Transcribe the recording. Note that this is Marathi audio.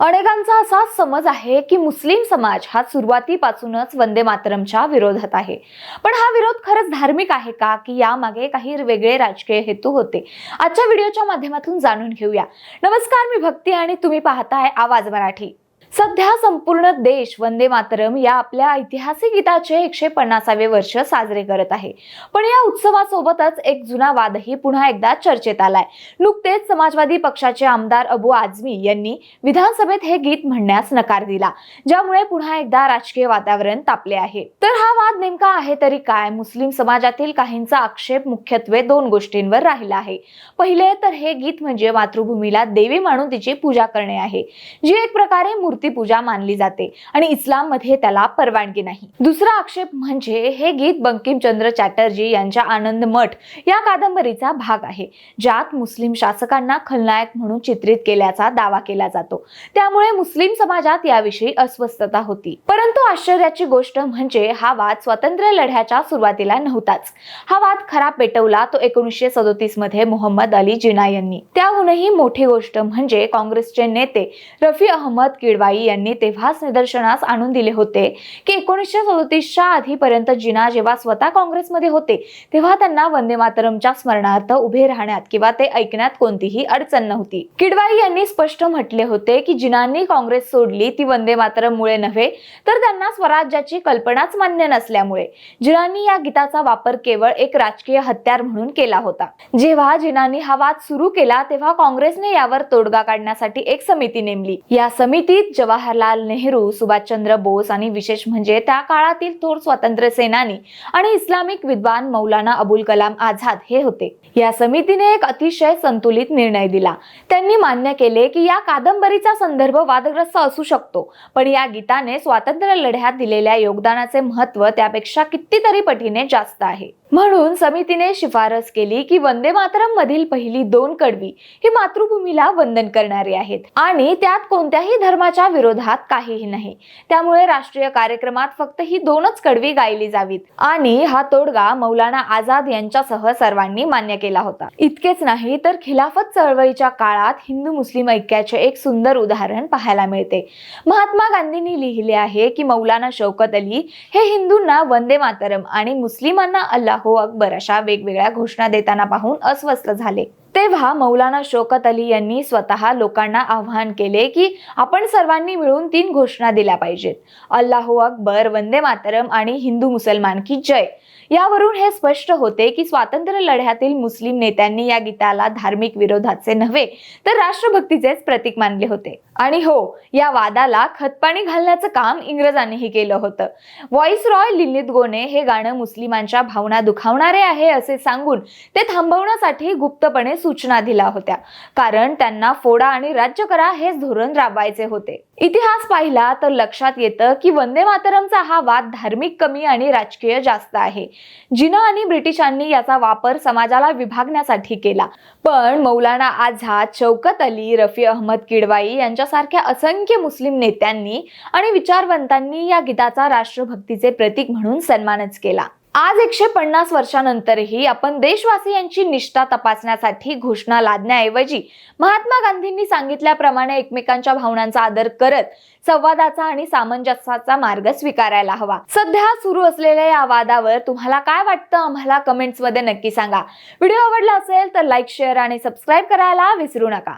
अनेकांचा असा समज आहे की मुस्लिम समाज हा सुरुवातीपासूनच वंदे मातरमच्या विरोधात आहे. पण हा विरोध खरंच धार्मिक आहे का? की यामागे काही वेगळे राजकीय हेतू होते? आजच्या व्हिडिओच्या माध्यमातून जाणून घेऊया. नमस्कार मी भक्ती आणि तुम्ही पाहताय आवाज मराठी. सध्या संपूर्ण देश वंदे मातरम या आपल्या ऐतिहासिक गीताचे एकशे पन्नासावे वर्ष साजरे करत आहे. पण या उत्सवासोबतच एक जुना वादही पुन्हा एकदा चर्चेत आलाय. नुकतेच समाजवादी पक्षाचे आमदार अबू आझमी यांनी विधानसभेत हे गीत म्हणण्यास नकार दिला ज्यामुळे पुन्हा एकदा राजकीय वातावरण तापले आहे. तर हा वाद नेमका आहे तरी काय? मुस्लिम समाजातील काहींचा आक्षेप मुख्यत्वे दोन गोष्टींवर राहिला आहे. पहिले तर हे गीत म्हणजे मातृभूमीला देवी मानून तिची पूजा करणे आहे जी एक प्रकारे मूर्तीपूजा मानली जाते आणि इस्लाममध्ये त्याला परवानगी नाही. दुसरा आक्षेप म्हणजे हे गीत बंकिमचंद्र चॅटर्जी यांच्या आनंद मठ या कादंबरीचा भाग आहे ज्यात मुस्लिम शासकांना खलनायक म्हणून चित्रित केल्याचा दावा केला जातो. त्यामुळे मुस्लिम समाजात याविषयी अस्वस्थता होती. परंतु आश्चर्याची गोष्ट म्हणजे हा वाद स्वातंत्र्य लढ्याच्या सुरुवातीला नव्हताच. हा वाद खरा पेटवला तो एकोणीसशे सदोतीसमध्ये मोहम्मद अली जिना यांनी. त्याहूनही मोठी गोष्ट म्हणजे काँग्रेसचे नेते रफी अहमद किड किडवाई यांनी तेव्हाच निदर्शनास आणून दिले होते. की एकोणीसशे सदोतीसच्या आधीपर्यंत जिना जेव्हा स्वतः काँग्रेसमध्ये होते तेव्हा त्यांना वंदे मातरमच्या स्मरणार्थ उभे राहण्यात किंवा ते ऐकण्यात कोणतीही अडचण नव्हती. किडवाई यांनी स्पष्ट म्हटले होते की जिनांनी काँग्रेस सोडली ती वंदे मातरममुळे नव्हे तर त्यांना स्वराज्याची कल्पनाच मान्य नसल्यामुळे. जिनांनी या गीताचा वापर केवळ एक राजकीय हत्यार म्हणून केला होता. जेव्हा जिनांनी हा वाद सुरू केला तेव्हा काँग्रेसने यावर तोडगा काढण्यासाठी एक समिती नेमली. या समितीत जवाहरलाल नेहरू सुभाषचंद्र बोस आणि विशेष म्हणजे त्या काळातील थोर स्वातंत्र्य सेनानी आणि इस्लामिक विद्वान मौलाना अबुल कलाम आझाद हे होते. या समितीने एक अतिशय संतुलित निर्णय दिला. त्यांनी मान्य केले की या कादंबरीचा संदर्भ वादग्रस्त असू शकतो पण या गीताने स्वातंत्र्य लढ्यात दिलेल्या योगदानाचे महत्त्व त्यापेक्षा कितीतरी पटीने जास्त आहे. म्हणून समितीने शिफारस केली की वंदे मातरम मधील पहिली दोन कडवी ही मातृभूमीला वंदन करणारी आहेत. आणि त्यात कोणत्याही धर्माच्या विरोधात काहीही नाही. त्यामुळे राष्ट्रीय कार्यक्रमात फक्त ही दोनच कडवी गायली जावीत. आणि हा तोडगा मौलाना आझाद यांच्यासह सर्वांनी मान्य केला होता. इतकेच नाही तर खिलाफत चळवळीच्या काळात हिंदू मुस्लिम ऐक्याचे एक सुंदर उदाहरण पाहायला मिळते. महात्मा गांधींनी लिहिले आहे की मौलाना शौकत अली हे हिंदूंना वंदे मातरम आणि मुस्लिमांना अल्लाहो अकबर अशा वेगवेगळ्या घोषणा देताना पाहून अस्वस्थ झाले. तेव्हा मौलाना शोकत अली यांनी स्वतः लोकांना आवाहन केले की आपण सर्वांनी मिळून तीन घोषणा दिल्या पाहिजेत. अल्लाहो अकबर वंदे मातरम आणि हिंदू मुसलमान की जय. यावरून हे स्पष्ट होते की स्वातंत्र्य लढ्यातील मुस्लिम नेत्यांनी या गीताला धार्मिक विरोधाचे नव्हे तर राष्ट्रभक्तीचेच प्रतीक मानले होते. आणि हो या वादाला खतपाणी घालण्याचं काम इंग्रजांनीही केलं होतं. व्हॉइस रॉय लिलित गोने हे गाणं मुस्लिमांच्या भावना दुखावणारे आहे असे सांगून ते थांबवण्यासाठी गुप्तपणे सूचना दिल्या होत्या. कारण त्यांना फोडा आणि राज्य करा हेच धोरण राबवायचे होते. इतिहास पाहिला तर लक्षात येतं की वंदे मातरमचा हा वाद धार्मिक कमी आणि राजकीय जास्त आहे. जिना आणि ब्रिटिशांनी याचा वापर समाजाला विभागण्यासाठी केला. पण मौलाना आझाद शौकत अली रफी अहमद किडवाई यांच्यासारख्या असंख्य मुस्लिम नेत्यांनी आणि विचारवंतांनी या गीताचा राष्ट्रभक्तीचे प्रतीक म्हणून सन्मानच केला. आज एकशे पन्नास वर्षानंतरही आपण देशवासियांची निष्ठा तपासण्यासाठी घोषणा लादण्याऐवजी महात्मा गांधींनी सांगितल्याप्रमाणे एकमेकांच्या भावनांचा आदर करत संवादाचा आणि सामंजस्याचा मार्ग स्वीकारायला हवा. सध्या सुरू असलेल्या या वादावर तुम्हाला काय वाटतं आम्हाला कमेंट्समध्ये नक्की सांगा. व्हिडिओ आवडला असेल तर लाईक शेअर आणि सबस्क्राईब करायला विसरू नका.